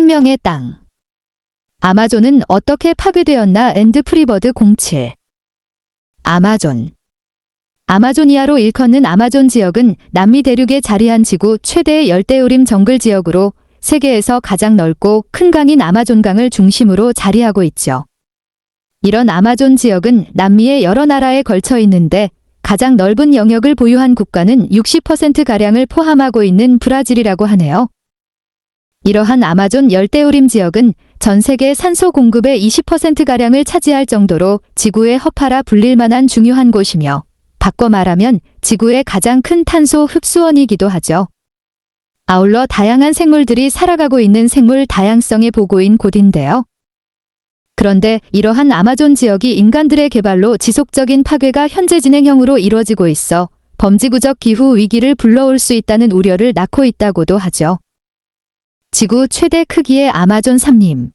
생명의 땅. 아마존은 어떻게 파괴되었나 앤드 프리버드 07. 아마존. 아마조니아로 일컫는 아마존 지역은 남미 대륙에 자리한 지구 최대의 열대우림 정글 지역으로 세계에서 가장 넓고 큰 강인 아마존강을 중심으로 자리하고 있죠. 이런 아마존 지역은 남미의 여러 나라에 걸쳐 있는데 가장 넓은 영역을 보유한 국가는 60%가량을 포함하고 있는 브라질이라고 하네요. 이러한 아마존 열대우림 지역은 전 세계 산소 공급의 20%가량을 차지할 정도로 지구의 허파라 불릴 만한 중요한 곳이며 바꿔 말하면 지구의 가장 큰 탄소 흡수원이기도 하죠. 아울러 다양한 생물들이 살아가고 있는 생물 다양성의 보고인 곳인데요. 그런데 이러한 아마존 지역이 인간들의 개발로 지속적인 파괴가 현재 진행형으로 이루어지고 있어 범지구적 기후 위기를 불러올 수 있다는 우려를 낳고 있다고도 하죠. 지구 최대 크기의 아마존 삼림.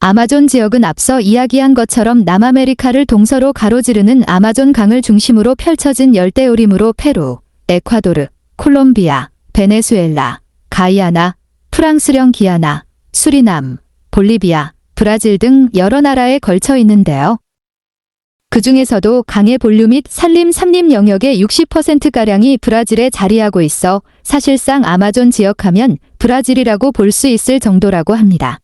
아마존 지역은 앞서 이야기한 것처럼 남아메리카를 동서로 가로지르는 아마존 강을 중심으로 펼쳐진 열대우림으로 페루, 에콰도르, 콜롬비아, 베네수엘라, 가이아나, 프랑스령 기아나, 수리남, 볼리비아, 브라질 등 여러 나라에 걸쳐 있는데요. 그 중에서도 강의 본류 및 산림 삼림 영역의 60%가량이 브라질에 자리하고 있어 사실상 아마존 지역하면 브라질이라고 볼 수 있을 정도라고 합니다.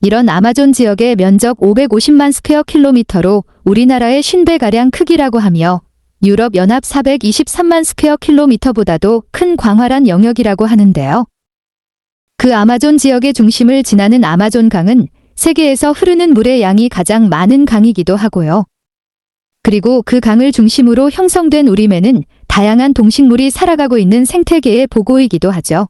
이런 아마존 지역의 면적 550만 스퀘어 킬로미터로 우리나라의 50배가량 크기라고 하며 유럽 연합 423만 스퀘어 킬로미터보다도 큰 광활한 영역이라고 하는데요. 그 아마존 지역의 중심을 지나는 아마존 강은 세계에서 흐르는 물의 양이 가장 많은 강이기도 하고요. 그리고 그 강을 중심으로 형성된 우림에는 다양한 동식물이 살아가고 있는 생태계의 보고이기도 하죠.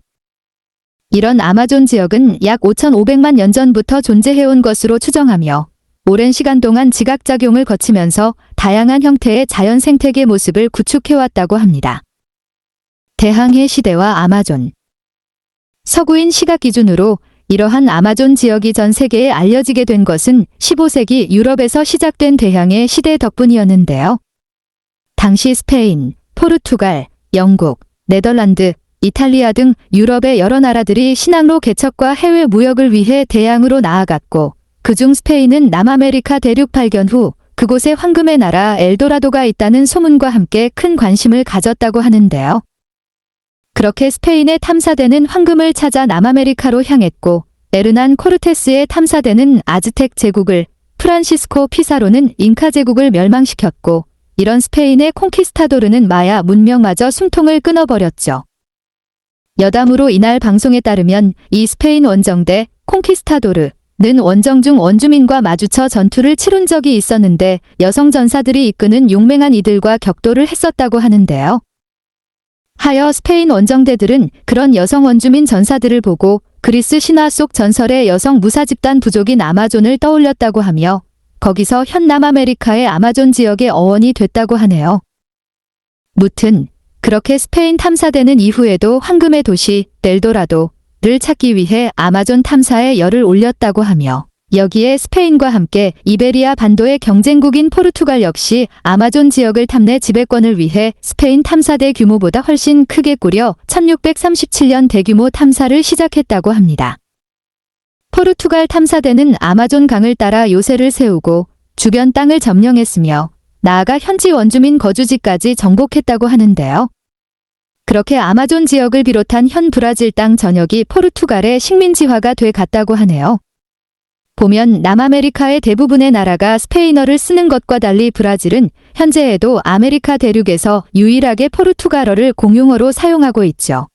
이런 아마존 지역은 약 5,500만 년 전부터 존재해온 것으로 추정하며 오랜 시간 동안 지각작용을 거치면서 다양한 형태의 자연 생태계 모습을 구축해왔다고 합니다. 대항해 시대와 아마존 서구인 시각 기준으로 이러한 아마존 지역이 전 세계에 알려지게 된 것은 15세기 유럽에서 시작된 대항해 시대 덕분이었는데요. 당시 스페인, 포르투갈, 영국, 네덜란드, 이탈리아 등 유럽의 여러 나라들이 신항로 개척과 해외 무역을 위해 대양으로 나아갔고 그중 스페인은 남아메리카 대륙 발견 후 그곳에 황금의 나라 엘도라도가 있다는 소문과 함께 큰 관심을 가졌다고 하는데요. 그렇게 스페인의 탐사대는 황금을 찾아 남아메리카로 향했고 에르난 코르테스의 탐사대는 아즈텍 제국을 프란시스코 피사로는 잉카 제국을 멸망시켰고 이런 스페인의 콩키스타도르는 마야 문명마저 숨통을 끊어버렸죠. 여담으로 이날 방송에 따르면 이 스페인 원정대 콩키스타도르 는 원정 중 원주민과 마주쳐 전투를 치룬 적이 있었는데 여성 전사들이 이끄는 용맹한 이들과 격돌을 했었다고 하는데요. 하여 스페인 원정대들은 그런 여성 원주민 전사들을 보고 그리스 신화 속 전설의 여성 무사 집단 부족인 아마존을 떠올렸다고 하며 거기서 현 남아메리카의 아마존 지역의 어원이 됐다고 하네요. 무튼 그렇게 스페인 탐사대는 이후에도 황금의 도시 델도라도를 찾기 위해 아마존 탐사에 열을 올렸다고 하며 여기에 스페인과 함께 이베리아 반도의 경쟁국인 포르투갈 역시 아마존 지역을 탐내 지배권을 위해 스페인 탐사대 규모보다 훨씬 크게 꾸려 1637년 대규모 탐사를 시작했다고 합니다. 포르투갈 탐사대는 아마존 강을 따라 요새를 세우고 주변 땅을 점령했으며 나아가 현지 원주민 거주지까지 정복했다고 하는데요. 그렇게 아마존 지역을 비롯한 현 브라질 땅 전역이 포르투갈의 식민지화가 돼 갔다고 하네요. 보면 남아메리카의 대부분의 나라가 스페인어를 쓰는 것과 달리 브라질은 현재에도 아메리카 대륙에서 유일하게 포르투갈어를 공용어로 사용하고 있죠.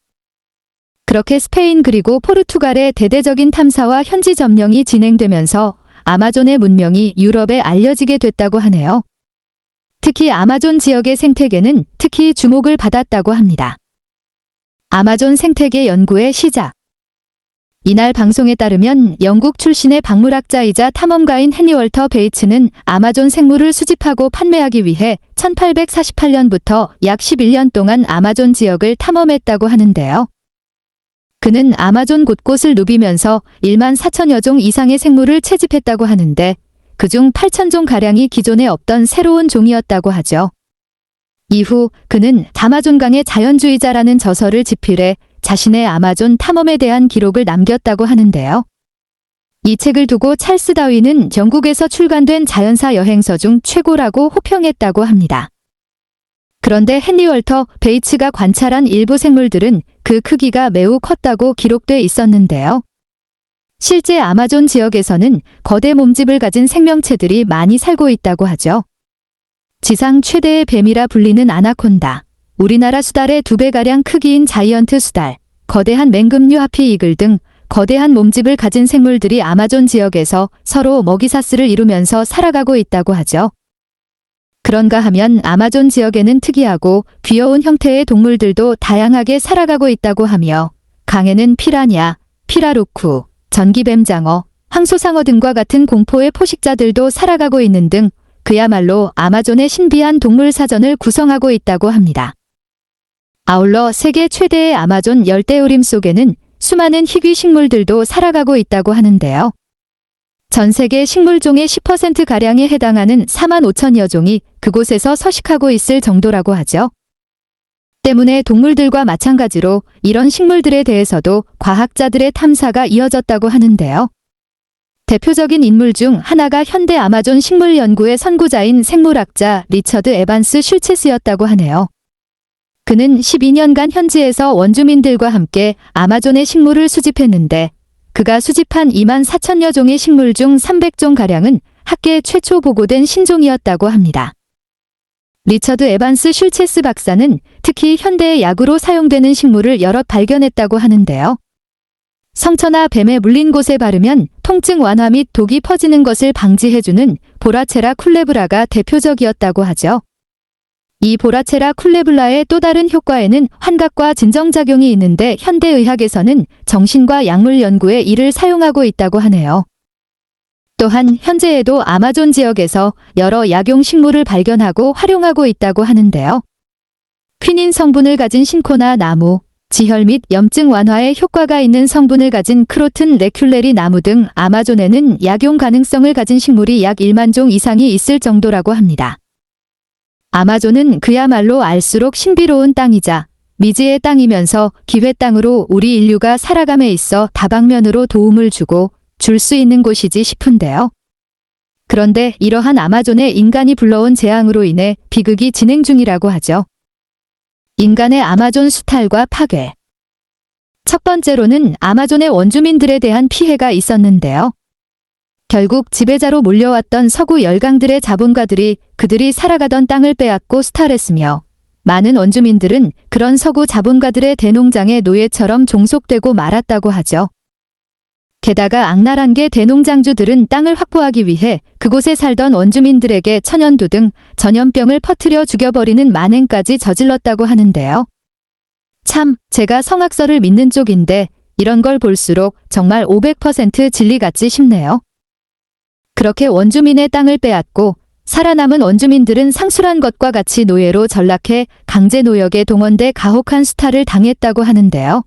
그렇게 스페인 그리고 포르투갈의 대대적인 탐사와 현지 점령이 진행되면서 아마존의 문명이 유럽에 알려지게 됐다고 하네요. 특히 아마존 지역의 생태계는 특히 주목을 받았다고 합니다. 아마존 생태계 연구의 시작 이날 방송에 따르면 영국 출신의 박물학자이자 탐험가인 헨리 월터 베이츠는 아마존 생물을 수집하고 판매하기 위해 1848년부터 약 11년 동안 아마존 지역을 탐험했다고 하는데요. 그는 아마존 곳곳을 누비면서 1만 4천여 종 이상의 생물을 채집했다고 하는데 그중 8천 종 가량이 기존에 없던 새로운 종이었다고 하죠. 이후 그는 다마존강의 자연주의자라는 저서를 집필해 자신의 아마존 탐험에 대한 기록을 남겼다고 하는데요. 이 책을 두고 찰스 다윈은 영국에서 출간된 자연사 여행서 중 최고라고 호평했다고 합니다. 그런데 헨리 월터 베이츠가 관찰한 일부 생물들은 그 크기가 매우 컸다고 기록돼 있었는데요. 실제 아마존 지역에서는 거대 몸집을 가진 생명체들이 많이 살고 있다고 하죠. 지상 최대의 뱀이라 불리는 아나콘다. 우리나라 수달의 두 배가량 크기인 자이언트 수달, 거대한 맹금류 하피 이글 등 거대한 몸집을 가진 생물들이 아마존 지역에서 서로 먹이사슬을 이루면서 살아가고 있다고 하죠. 그런가 하면 아마존 지역에는 특이하고 귀여운 형태의 동물들도 다양하게 살아가고 있다고 하며 강에는 피라냐, 피라루쿠, 전기뱀장어, 황소상어 등과 같은 공포의 포식자들도 살아가고 있는 등 그야말로 아마존의 신비한 동물 사전을 구성하고 있다고 합니다. 아울러 세계 최대의 아마존 열대우림 속에는 수많은 희귀 식물들도 살아가고 있다고 하는데요. 전 세계 식물종의 10%가량에 해당하는 4만 5천여 종이 그곳에서 서식하고 있을 정도라고 하죠. 때문에 동물들과 마찬가지로 이런 식물들에 대해서도 과학자들의 탐사가 이어졌다고 하는데요. 대표적인 인물 중 하나가 현대 아마존 식물 연구의 선구자인 생물학자 리처드 에반스 슐체스였다고 하네요. 그는 12년간 현지에서 원주민들과 함께 아마존의 식물을 수집했는데 그가 수집한 2만 4천여 종의 식물 중 300종 가량은 학계 최초 보고된 신종이었다고 합니다. 리처드 에반스 슐체스 박사는 특히 현대의 약으로 사용되는 식물을 여럿 발견했다고 하는데요. 성처나 뱀에 물린 곳에 바르면 통증 완화 및 독이 퍼지는 것을 방지해주는 보라체라 쿨레브라가 대표적이었다고 하죠. 이 보라체라 쿨레블라의 또 다른 효과에는 환각과 진정작용이 있는데 현대의학에서는 정신과 약물 연구에 이를 사용하고 있다고 하네요. 또한 현재에도 아마존 지역에서 여러 약용 식물을 발견하고 활용하고 있다고 하는데요. 퀴닌 성분을 가진 신코나 나무, 지혈 및 염증 완화에 효과가 있는 성분을 가진 크로튼 레큘레리 나무 등 아마존에는 약용 가능성을 가진 식물이 약 1만 종 이상이 있을 정도라고 합니다. 아마존은 그야말로 알수록 신비로운 땅이자 미지의 땅이면서 기회 땅으로 우리 인류가 살아감에 있어 다방면으로 도움을 주고 줄 수 있는 곳이지 싶은데요. 그런데 이러한 아마존에 인간이 불러온 재앙으로 인해 비극이 진행 중이라고 하죠. 인간의 아마존 수탈과 파괴. 첫 번째로는 아마존의 원주민들에 대한 피해가 있었는데요. 결국 지배자로 몰려왔던 서구 열강들의 자본가들이 그들이 살아가던 땅을 빼앗고 수탈했으며 많은 원주민들은 그런 서구 자본가들의 대농장의 노예처럼 종속되고 말았다고 하죠. 게다가 악랄한 게 대농장주들은 땅을 확보하기 위해 그곳에 살던 원주민들에게 천연두 등 전염병을 퍼뜨려 죽여버리는 만행까지 저질렀다고 하는데요. 참, 제가 성악설을 믿는 쪽인데 이런 걸 볼수록 정말 500% 진리 같지 싶네요. 그렇게 원주민의 땅을 빼앗고 살아남은 원주민들은 상술한 것과 같이 노예로 전락해 강제 노역에 동원돼 가혹한 수탈을 당했다고 하는데요.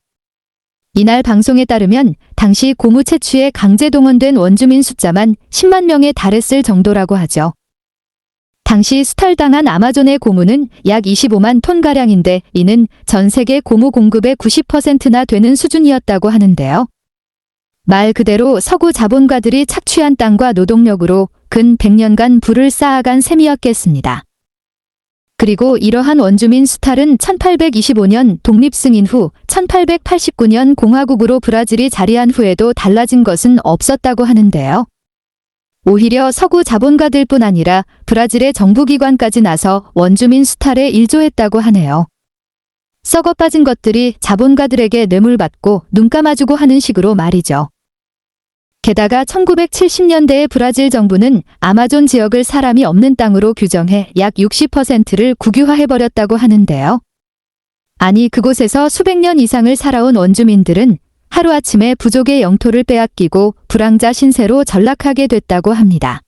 이날 방송에 따르면 당시 고무 채취에 강제 동원된 원주민 숫자만 10만 명에 달했을 정도라고 하죠. 당시 수탈당한 아마존의 고무는 약 25만 톤가량인데 이는 전 세계 고무 공급의 90%나 되는 수준이었다고 하는데요. 말 그대로 서구 자본가들이 착취한 땅과 노동력으로 근 100년간 부를 쌓아간 셈이었겠습니다. 그리고 이러한 원주민 수탈은 1825년 독립 승인 후 1889년 공화국으로 브라질이 자리한 후에도 달라진 것은 없었다고 하는데요. 오히려 서구 자본가들 뿐 아니라 브라질의 정부기관까지 나서 원주민 수탈에 일조했다고 하네요. 썩어 빠진 것들이 자본가들에게 뇌물받고 눈 감아주고 하는 식으로 말이죠. 게다가 1970년대에 브라질 정부는 아마존 지역을 사람이 없는 땅으로 규정해 약 60%를 국유화해버렸다고 하는데요. 아니 그곳에서 수백 년 이상을 살아온 원주민들은 하루아침에 부족의 영토를 빼앗기고 불황자 신세로 전락하게 됐다고 합니다.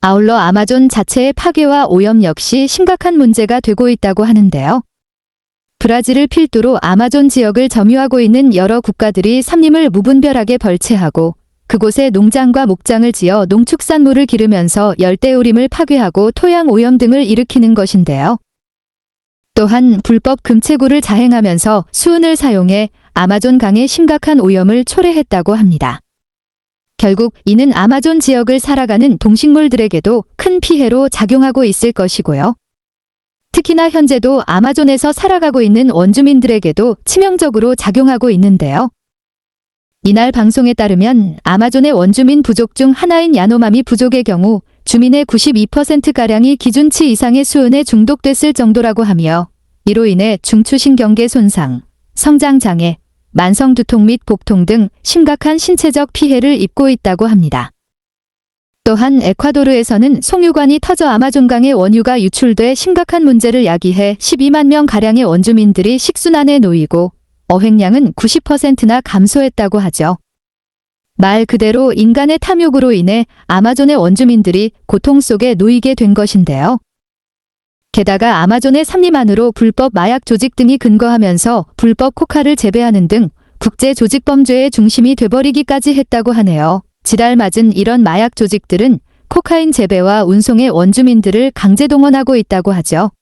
아울러 아마존 자체의 파괴와 오염 역시 심각한 문제가 되고 있다고 하는데요. 브라질을 필두로 아마존 지역을 점유하고 있는 여러 국가들이 삼림을 무분별하게 벌채하고 그곳에 농장과 목장을 지어 농축산물을 기르면서 열대우림을 파괴하고 토양 오염 등을 일으키는 것인데요. 또한 불법 금채굴을 자행하면서 수은을 사용해 아마존 강의 심각한 오염을 초래했다고 합니다. 결국 이는 아마존 지역을 살아가는 동식물들에게도 큰 피해로 작용하고 있을 것이고요. 특히나 현재도 아마존에서 살아가고 있는 원주민들에게도 치명적으로 작용하고 있는데요. 이날 방송에 따르면 아마존의 원주민 부족 중 하나인 야노마미 부족의 경우 주민의 92%가량이 기준치 이상의 수은에 중독됐을 정도라고 하며 이로 인해 중추신경계 손상, 성장장애, 만성두통 및 복통 등 심각한 신체적 피해를 입고 있다고 합니다. 또한 에콰도르에서는 송유관이 터져 아마존강의 원유가 유출돼 심각한 문제를 야기해 12만 명 가량의 원주민들이 식순환에 놓이고 어획량은 90%나 감소했다고 하죠. 말 그대로 인간의 탐욕으로 인해 아마존의 원주민들이 고통 속에 놓이게 된 것인데요. 게다가 아마존의 삼림 안으로 불법 마약 조직 등이 근거하면서 불법 코카를 재배하는 등 국제 조직 범죄의 중심이 돼버리기까지 했다고 하네요. 지랄 맞은 이런 마약 조직들은 코카인 재배와 운송의 원주민들을 강제 동원하고 있다고 하죠.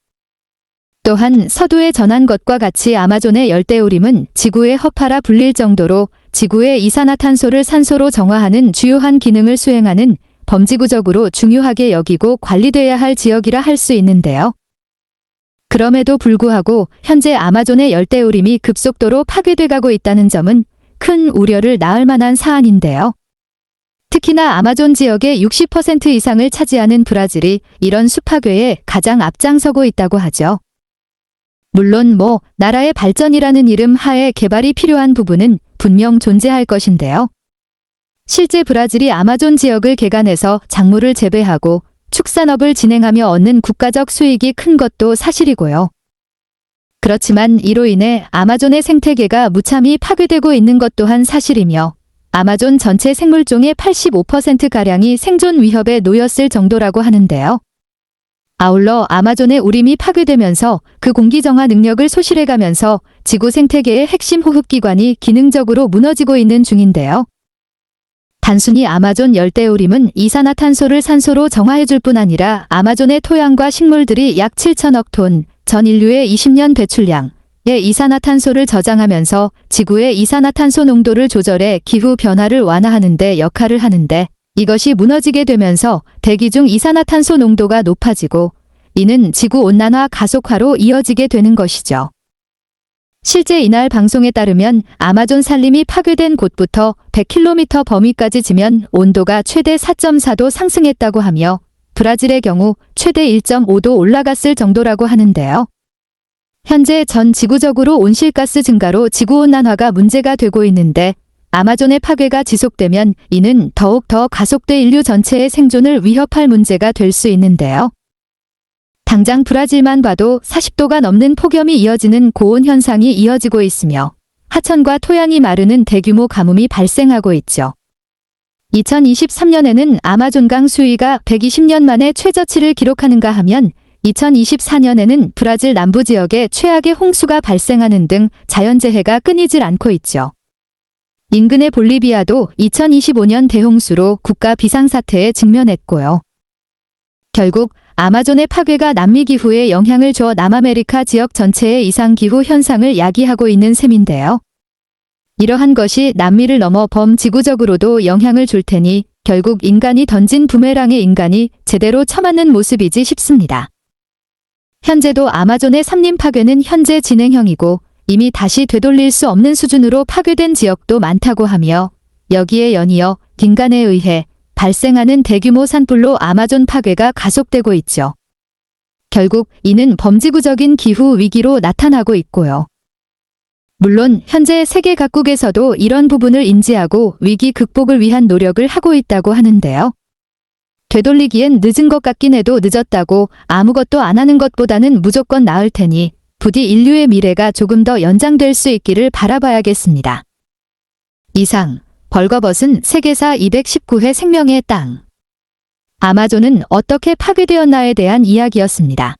또한 서두에 전한 것과 같이 아마존의 열대우림은 지구의 허파라 불릴 정도로 지구의 이산화탄소를 산소로 정화하는 주요한 기능을 수행하는 범지구적으로 중요하게 여기고 관리돼야 할 지역이라 할 수 있는데요. 그럼에도 불구하고 현재 아마존의 열대우림이 급속도로 파괴돼 가고 있다는 점은 큰 우려를 낳을 만한 사안인데요. 특히나 아마존 지역의 60% 이상을 차지하는 브라질이 이런 숲파괴에 가장 앞장서고 있다고 하죠. 물론 뭐 나라의 발전이라는 이름 하에 개발이 필요한 부분은 분명 존재할 것인데요. 실제 브라질이 아마존 지역을 개간해서 작물을 재배하고 축산업을 진행하며 얻는 국가적 수익이 큰 것도 사실이고요. 그렇지만 이로 인해 아마존의 생태계가 무참히 파괴되고 있는 것 또한 사실이며 아마존 전체 생물종의 85%가량이 생존 위협에 놓였을 정도라고 하는데요. 아울러 아마존의 우림이 파괴되면서 그 공기 정화 능력을 소실해가면서 지구 생태계의 핵심 호흡기관이 기능적으로 무너지고 있는 중인데요. 단순히 아마존 열대 우림은 이산화탄소를 산소로 정화해줄 뿐 아니라 아마존의 토양과 식물들이 약 7천억 톤, 전 인류의 20년 배출량 의 이산화탄소를 저장하면서 지구의 이산화탄소 농도를 조절해 기후 변화를 완화하는 데 역할을 하는데 이것이 무너지게 되면서 대기 중 이산화탄소 농도가 높아지고 이는 지구 온난화 가속화로 이어지게 되는 것이죠. 실제 이날 방송에 따르면 아마존 산림이 파괴된 곳부터 100km 범위까지 지면 온도가 최대 4.4도 상승했다고 하며 브라질의 경우 최대 1.5도 올라갔을 정도라고 하는데요. 현재 전 지구적으로 온실가스 증가로 지구온난화가 문제가 되고 있는데 아마존의 파괴가 지속되면 이는 더욱 더 가속돼 인류 전체의 생존을 위협할 문제가 될 수 있는데요. 당장 브라질만 봐도 40도가 넘는 폭염이 이어지는 고온 현상이 이어지고 있으며 하천과 토양이 마르는 대규모 가뭄이 발생하고 있죠. 2023년에는 아마존강 수위가 120년 만에 최저치를 기록하는가 하면 2024년에는 브라질 남부 지역에 최악의 홍수가 발생하는 등 자연재해가 끊이질 않고 있죠. 인근의 볼리비아도 2025년 대홍수로 국가 비상사태에 직면했고요. 결국 아마존의 파괴가 남미 기후에 영향을 줘 남아메리카 지역 전체의 이상기후 현상을 야기하고 있는 셈인데요. 이러한 것이 남미를 넘어 범지구적으로도 영향을 줄 테니 결국 인간이 던진 부메랑의 인간이 제대로 처맞는 모습이지 싶습니다. 현재도 아마존의 삼림 파괴는 현재 진행형이고 이미 다시 되돌릴 수 없는 수준으로 파괴된 지역도 많다고 하며 여기에 연이어 인간에 의해 발생하는 대규모 산불로 아마존 파괴가 가속되고 있죠. 결국 이는 범지구적인 기후 위기로 나타나고 있고요. 물론 현재 세계 각국에서도 이런 부분을 인지하고 위기 극복을 위한 노력을 하고 있다고 하는데요. 되돌리기엔 늦은 것 같긴 해도 늦었다고 아무것도 안 하는 것보다는 무조건 나을 테니 부디 인류의 미래가 조금 더 연장될 수 있기를 바라봐야겠습니다. 이상 벌거벗은 세계사 219회 생명의 땅 아마존은 어떻게 파괴되었나에 대한 이야기였습니다.